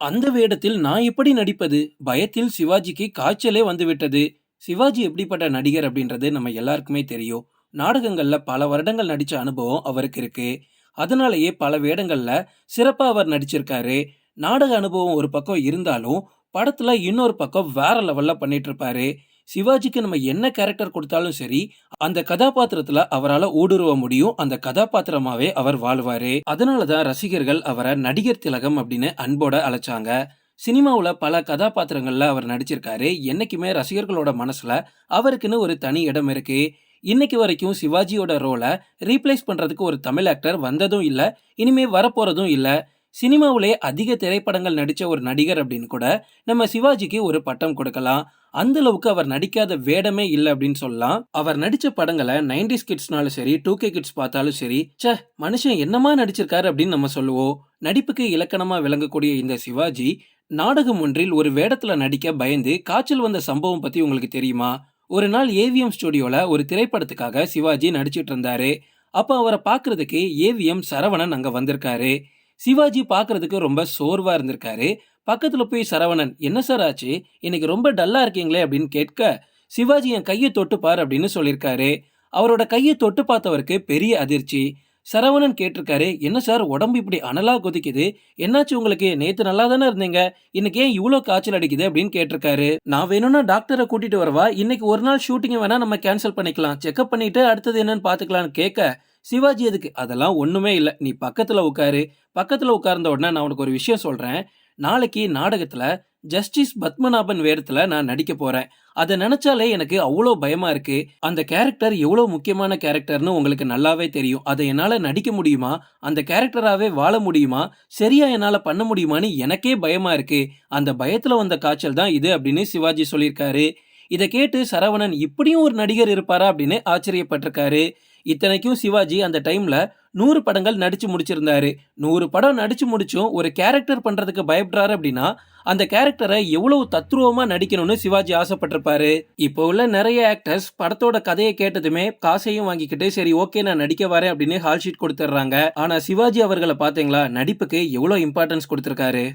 அந்த வேடத்தில் நான் எப்படி நடிப்பது? பயத்தில் சிவாஜிக்கு காய்ச்சலே வந்துவிட்டது. சிவாஜி எப்படிப்பட்ட நடிகர் அப்படின்றது நம்ம எல்லாருக்குமே தெரியும். நாடகங்கள்ல பல வருடங்கள் நடிச்ச அனுபவம் அவருக்கு இருக்கு. அதனாலேயே பல வேடங்கள்ல சிறப்பா அவர் நடிச்சிருக்காரு. நாடக அனுபவம் ஒரு பக்கம் இருந்தாலும் படத்துல இன்னொரு பக்கம் வேற லெவல்ல பண்ணிட்டு இருப்பாரு. சிவாஜிக்கு நம்ம என்ன கேரக்டர் கொடுத்தாலும் சரி அந்த கதாபாத்திரத்துல அவரால் ஊடுருவ முடியும். அந்த கதாபாத்திரமாவே அவர் வாழ்வாரு. அதனாலதான் ரசிகர்கள் அவரை நடிகர் திலகம் அப்படின்னு அன்போட அழைச்சாங்க. சினிமாவில் பல கதாபாத்திரங்களில் அவர் நடிச்சிருக்காரு. என்றைக்குமே ரசிகர்களோட மனசில் அவருக்குன்னு ஒரு தனி இடம் இருக்குது இன்னைக்கு வரைக்கும் சிவாஜியோட ரோலை ரீப்ளேஸ் பண்ணுறதுக்கு ஒரு தமிழ் ஆக்டர் வந்ததும் இல்லை இனிமேல் வரப்போகிறதும் இல்லை. சினிமாவிலே அதிக திரைப்படங்கள் நடித்த ஒரு நடிகர் அப்படின்னு கூட நம்ம சிவாஜிக்கு ஒரு பட்டம் கொடுக்கலாம். அந்த அளவுக்கு அவர் நடிக்காத வேடமே இல்லை அப்படின்னு சொல்லலாம். அவர் நடிச்ச படங்களை நைன்டிஸ் கிட்ஸ்னாலும் சரி டூ கே கிட்ஸ் பார்த்தாலும் சரி சே மனுஷன் என்னமா நடிச்சிருக்காரு அப்படின்னு நம்ம சொல்லுவோம். நடிப்புக்கு இலக்கணமா விளங்கக்கூடிய இந்த சிவாஜி நாடகம் ஒன்றில் ஒரு வேடத்துல நடிக்க பயந்து காய்ச்சல் வந்த சம்பவம் பத்தி உங்களுக்கு தெரியுமா? ஒரு நாள் ஏவிஎம் ஸ்டுடியோல ஒரு திரைப்படத்துக்காக சிவாஜி நடிச்சிட்டு இருந்தாரு. அப்போ அவரை பார்க்கறதுக்கு ஏவிஎம் சரவணன் அங்கே வந்திருக்காரு. சிவாஜி பார்க்கறதுக்கு ரொம்ப சோர்வாக இருந்திருக்காரு. பக்கத்தில் போய் சரவணன் என்ன சார் ஆச்சு? இன்னைக்கு ரொம்ப டல்லா இருக்கீங்களே? அப்படின்னு கேட்க சிவாஜி என் கையை தொட்டு பார் அப்படின்னு சொல்லியிருக்காரு. அவரோட கையை தொட்டு பார்த்தவருக்கு பெரிய அதிர்ச்சி. சரவணன் கேட்டிருக்காரு என்ன சார் உடம்பு இப்படி அனலாக கொதிக்குது? என்னாச்சு உங்களுக்கு? நேற்று நல்லா தானே இருந்தீங்க? இன்னைக்கு ஏன் இவ்வளோ காய்ச்சல் அடிக்குது? அப்படின்னு கேட்டிருக்காரு. நான் வேணும்னா டாக்டரை கூட்டிட்டு வரவா? இன்னைக்கு ஒரு நாள் ஷூட்டிங்கை வேணா நம்ம கேன்சல் பண்ணிக்கலாம். செக்அப் பண்ணிட்டு அடுத்தது என்னன்னு பார்த்துக்கலான்னு கேட்க சிவாஜி எதுக்கு? அதெல்லாம் ஒன்றுமே இல்லை. நீ பக்கத்தில் உட்காரு. பக்கத்தில் உட்கார்ந்த உடனே நான் உனக்கு ஒரு விஷயம் சொல்கிறேன் நாளைக்கு நாடகத்துல ஜஸ்டிஸ் பத்மநாபன் வேடத்துல நான் நடிக்க போறேன். அதை நினைச்சாலே எனக்கு அவ்வளோ பயமா இருக்கு. அந்த கேரக்டர் எவ்வளோ முக்கியமான கேரக்டர்னு உங்களுக்கு நல்லாவே தெரியும். அதை என்னால் நடிக்க முடியுமா? அந்த கேரக்டராகவே வாழ முடியுமா? சரியா என்னால் பண்ண முடியுமான்னு எனக்கே பயமா இருக்கு. அந்த பயத்தில் வந்த காய்ச்சல் தான் இது அப்படின்னு சிவாஜி சொல்லியிருக்காரு. இதை கேட்டு சரவணன் இப்படியும் ஒரு நடிகர் இருப்பாரா அப்படின்னு ஆச்சரியப்பட்டிருக்காரு. இத்தனைக்கும் சிவாஜி அந்த டைம்ல நூறு படங்கள் நடித்து முடிச்சிருந்தாரு. நூறு படம் நடித்து முடிச்சும் ஒரு கேரக்டர் பண்ணுறதுக்கு பயப்படுறாரு அப்படின்னா அந்த கேரக்டரை எவ்வளவு தத்ரூபமாக நடிக்கணும்னு சிவாஜி ஆசைப்பட்டிருப்பாரு. இப்போ உள்ள நிறைய ஆக்டர்ஸ் படத்தோட கதையை கேட்டதுமே காசையும் வாங்கிக்கிட்டு சரி ஓகே நான் நடிக்க வரேன் அப்படின்னு ஹால் ஷீட் கொடுத்துட்றாங்க ஆனால் சிவாஜி அவர்களை பார்த்தீங்களா? நடிப்புக்கு எவ்வளோ இம்பார்ட்டன்ஸ் கொடுத்துருக்காரு?